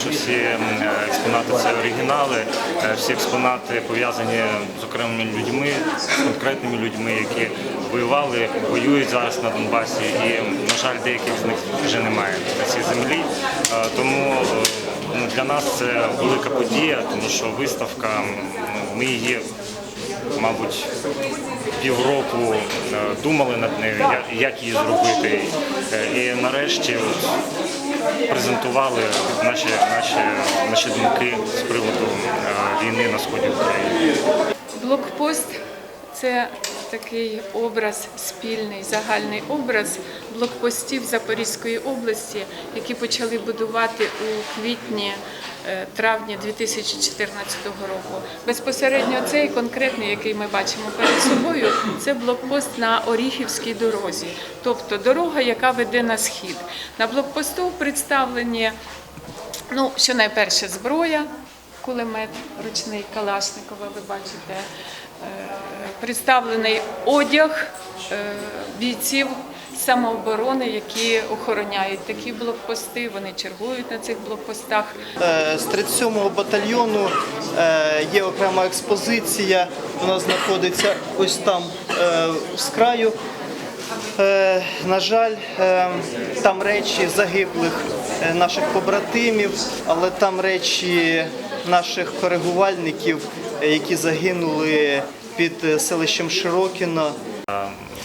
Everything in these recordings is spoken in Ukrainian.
що всі експонати це оригінали, е, всі експонати пов'язані з окремими людьми, з конкретними людьми, які воювали, воюють зараз на Донбасі. І, на жаль, деяких з них вже немає на цій землі. Е, Тому е, ну, для нас це велика подія, тому що виставка, ми її мабуть, півроку е, думали над нею, як її зробити. Е, І нарешті презентували наші, наші, наші думки з приводу е, війни на сході України. Блокпост це такий образ, спільний загальний образ блокпостів Запорізької області, які почали будувати у квітні. Е, Травні 2014 року безпосередньо цей конкретний, який ми бачимо перед собою, це блокпост на Оріхівській дорозі, тобто дорога, яка веде на схід. На блокпосту представлені Ну, що найперше зброя, кулемет ручний Калашникова, ви бачите, е, представлений одяг е, бійців самооборони, які охороняють такі блокпости, вони чергують на цих блокпостах. Е, З 37-го батальйону е, є окрема експозиція. Вона знаходиться ось там е, з краю. На жаль, там речі загиблих наших побратимів, але там речі наших коригувальників, які загинули під селищем Широкіно.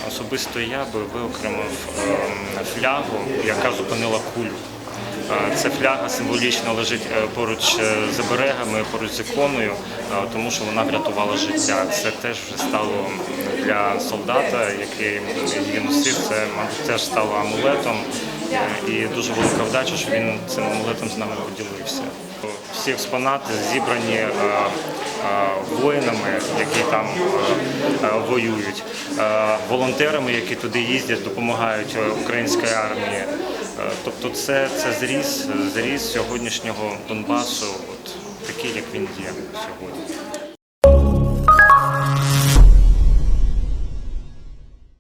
Особисто я би виокремив ем, флягу, яка зупинила кулю. Е, Ця фляга символічно лежить е, поруч е, з оберегами, поруч з іконою, е, тому що вона врятувала життя. Це теж вже стало для солдата, який її носив, це, мабуть, теж стало амулетом. І дуже велика вдача, що він цим амулетом з нами поділився. Всі експонати зібрані е, е, воїнами, які там е, воюють, волонтерами, які туди їздять, допомагають українській армії. Тобто, це, це зріз, зріз сьогоднішнього Донбасу, от такий, як він є сьогодні.